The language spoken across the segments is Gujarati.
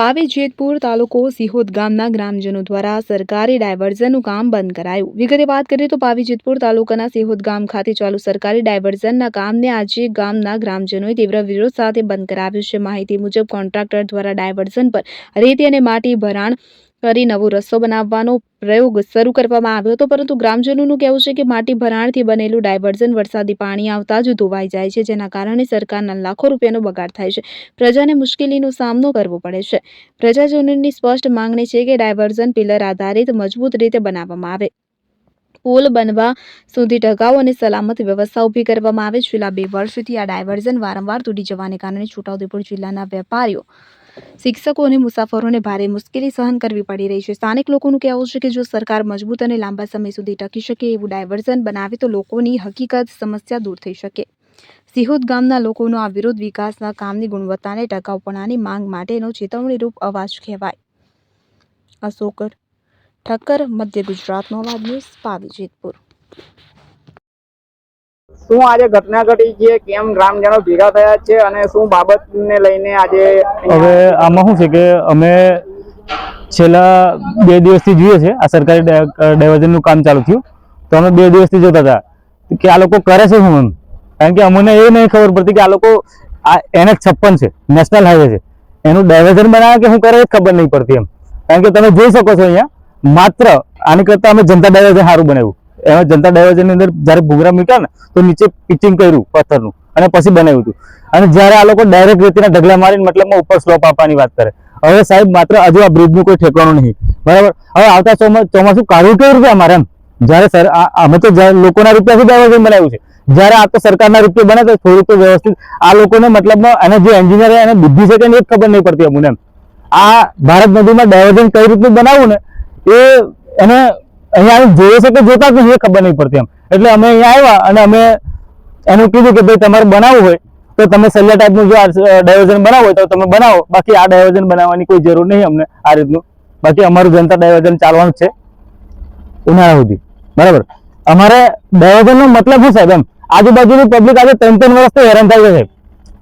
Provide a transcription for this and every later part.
પાવી જેતપુર તાલુકો સિહોદ ગામના ગ્રામજનો દ્વારા સરકારી ડાયવર્ઝનનું કામ બંધ કરાયું. વિગતે વાત કરીએ તો પાવી જેતપુર તાલુકાના સિહોદ ગામ ખાતે ચાલુ સરકારી ડાયવર્ઝનના કામને આજે ગામના ગ્રામજનોએ તીવ્ર વિરોધ સાથે બંધ કરાવ્યું છે. માહિતી મુજબ કોન્ટ્રાક્ટર દ્વારા ડાયવર્ઝન પર રેતી અને માટી ભરાણ કરી નવો રસ્તો બનાવવાનો પ્રયોગ શરૂ કરવામાં આવ્યો હતો, પરંતુ ગ્રામજનોનું કહેવું છે કે માટી ભરાણથી બનેલું ડાયવર્ઝન વરસાદી પાણી આવતા જ ધોવાઈ જાય છે, જેના કારણે સરકારના લાખો રૂપિયાનો બગાડ થાય છે. પ્રજાને મુશ્કેલીનો સામનો કરવો પડે છે. પ્રજાજનોની સ્પષ્ટ માંગણી છે કે ડાયવર્ઝન પિલર આધારિત મજબૂત રીતે બનાવવામાં આવે. પુલ બનવા સુધી ટકાઉ અને સલામત વ્યવસ્થા ઊભી કરવામાં આવે. છેલ્લા બે વર્ષથી આ ડાયવર્ઝન વારંવાર તૂટી જવાને કારણે છોટાઉદેપુર જિલ્લાના વેપારીઓ શિક્ષકો અને મુસાફરોને ભારે મુશ્કેલી સહન કરવી પડી રહી છે. સ્થાનિક લોકોનું કહેવું છે કે જો સરકાર મજબૂત અને લાંબા સમય સુધી ટકી શકે એવું ડાયવર્ઝન બનાવે તો લોકોની હકીકત સમસ્યા દૂર થઈ શકે. સિહોદ ગામના લોકોનો આ વિરોધ વિકાસના કામની ગુણવત્તાને ટકાઉપણાની માંગ માટેનો ચેતવણીરૂપ અવાજ કહેવાય. અશોક ઠક્કર, મધ્ય ગુજરાતનો અવાજ ન્યૂઝ, પાવી જેતપુર. શું આજે ઘટના ઘટી છે? કેમ ગ્રામજનો ભેગા થયા છે અને શું બાબતને લઈને આજે હવે આમાં શું છે કે અમે છેલ્લા બે દિવસથી જોઈએ છે, આ સરકારી ડાયવર્ઝનનું કામ ચાલુ થયું. તો અમે બે દિવસથી જોતા હતા. કે આ લોકો કરે છે શું એમ? કારણ કે અમને એ નહીં ખબર પડતી કે આ લોકો, આ એને છપ્પન છે, નેશનલ હાઈવે છે. એનું ડાયવર્ઝન બનાવે કે શું કરે ખબર નહીં પડતી એમ. કારણ કે તમે જોઈ શકો છો અહીંયા, માત્ર આની કરતાં અમે જનતા ડાયવર્ઝન સારું બનાવ્યું. એમાં જનતા ડાયવર્ઝનની અંદર જ્યારે ભૂગરા મૂક્યા ને તો નીચે પિચિંગ કર્યું પથ્થરનું અને પછી બનાવ્યું હતું. અને જ્યારે આ લોકો ડાયરેક્ટ રેતીના ઢગલા મારીને મતલબમાં ઉપર સ્લોપ આપવાની વાત કરે. હવે સાહેબ, માત્ર હજુ આ બ્રિજનું કોઈ ઠેકાણું નહીં. બરાબર? હવે આવતા ચોમા, ચોમાસું કાઢવું કેવું રૂપિયા અમારે એમ? જ્યારે સર અમે તો લોકોના રૂપિયાથી ડાયવર્ઝન બનાવ્યું છે. જ્યારે આ તો સરકારના રૂપિયા બને તો થોડુંક તો વ્યવસ્થિત, આ લોકોને મતલબમાં, અને જે એન્જિનિયર એને બુદ્ધિ છે જ ખબર નહીં પડતી અમને એમ. આ ભારત નદીમાં ડાયવર્ઝન કઈ રીતનું બનાવવું ને, એ એને અહીંયા જોયે છે કે જોતા જ નહીં ખબર નહીં પડતી એમ. એટલે અમે અહીંયા આવ્યા અને અમે એનું કીધું કે ભાઈ તમારે બનાવવું હોય તો તમે સલિયા ટાઈપનું જો ડાયવર્ઝન બનાવવું હોય તો તમે બનાવો. બાકી આ ડાયવર્ઝન બનાવવાની કોઈ જરૂર નહીં અમને આ રીતનું. બાકી અમારું જનતા ડાયવર્ઝન ચાલવાનું છે ઉનાળા સુધી. બરાબર? અમારે ડાયવર્ઝનનો મતલબ શું સાહેબ એમ? આજુબાજુની પબ્લિક આજે ત્રણ ત્રણ વર્ષથી હેરાન થાય છે સાહેબ.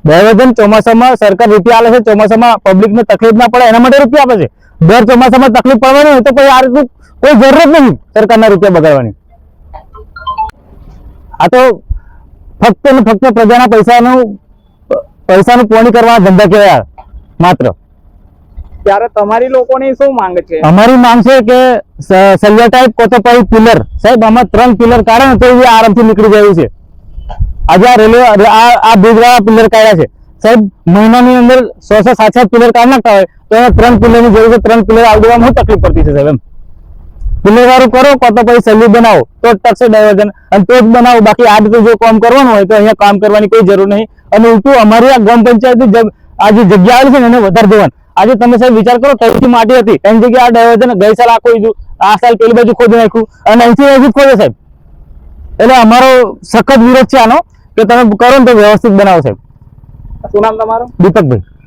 ડાયવર્ઝન ચોમાસામાં સરકાર રૂપિયા આપે છે, ચોમાસામાં પબ્લિકને તકલીફ ના પડે, એના માટે રૂપિયા આપે છે. દર ચોમાસામાં તકલીફ પડવાની હોય તો કોઈ આ રીતનું કોઈ જરૂરત નથી નહીં સરકારના રૂપિયા બગાડવાની. આ તો ફક્ત ને ફક્ત પ્રજાના પૈસાનું પૈસાનું પોણી કરવાના ધંધા કહેવાય માત્ર. ત્યારે તમારી લોકોની શું માંગ છે? અમારી માંગ છે કે સલિયા ટાઈપ કોતોપાઈ પિલર સાહેબ આમાં ત્રણ પિલર કાઢે ને તો એ આરામથી નીકળી જાય છે. આજે આ રેલવે આ આ બ્રિજવાળા પિલર કાઢ્યા છે. સાહેબ, મહિનાની અંદર સો સો સાત સાત પિલર કામ નાખતા હોય, તો એમાં ત્રણ પિલરની જરૂર છે, ત્રણ પિલર આવડી દેવામાં શું તકલીફ પડતી છે, સાહેબ, એમ. પિલર વાળું કરો, કો તો પછી સલ્યુ બનાવો, તો જ ટકશે ડાયવર્ઝન, અને તો જ બનાવો. બાકી આ રીતે જો કામ કરવાનું હોય, તો અહીંયા કામ કરવાની કોઈ જરૂર નહીં. અને ઉલટું, અમારી આ ગ્રામ પંચાયત આ જે જગ્યા આવેલી છે ને, એને વધારે દેવાનું આજે તમે સાહેબ વિચાર કરો ત્યાંથી માટી હતી? એની જગ્યાએ આ ડાયવર્ઝન ગઈ સાલ આ લીધું આ સાલ પેલી બાજુ ખોદી નાખ્યું, અને અહીંથી અહીંથી ખોદે, સાહેબ. એટલે અમારો સખત વિરોધ છે આનો, કે તમે કરો ને તો વ્યવસ્થિત બનાવો, સાહેબ. શું નામ તમારું? દીપકભાઈ.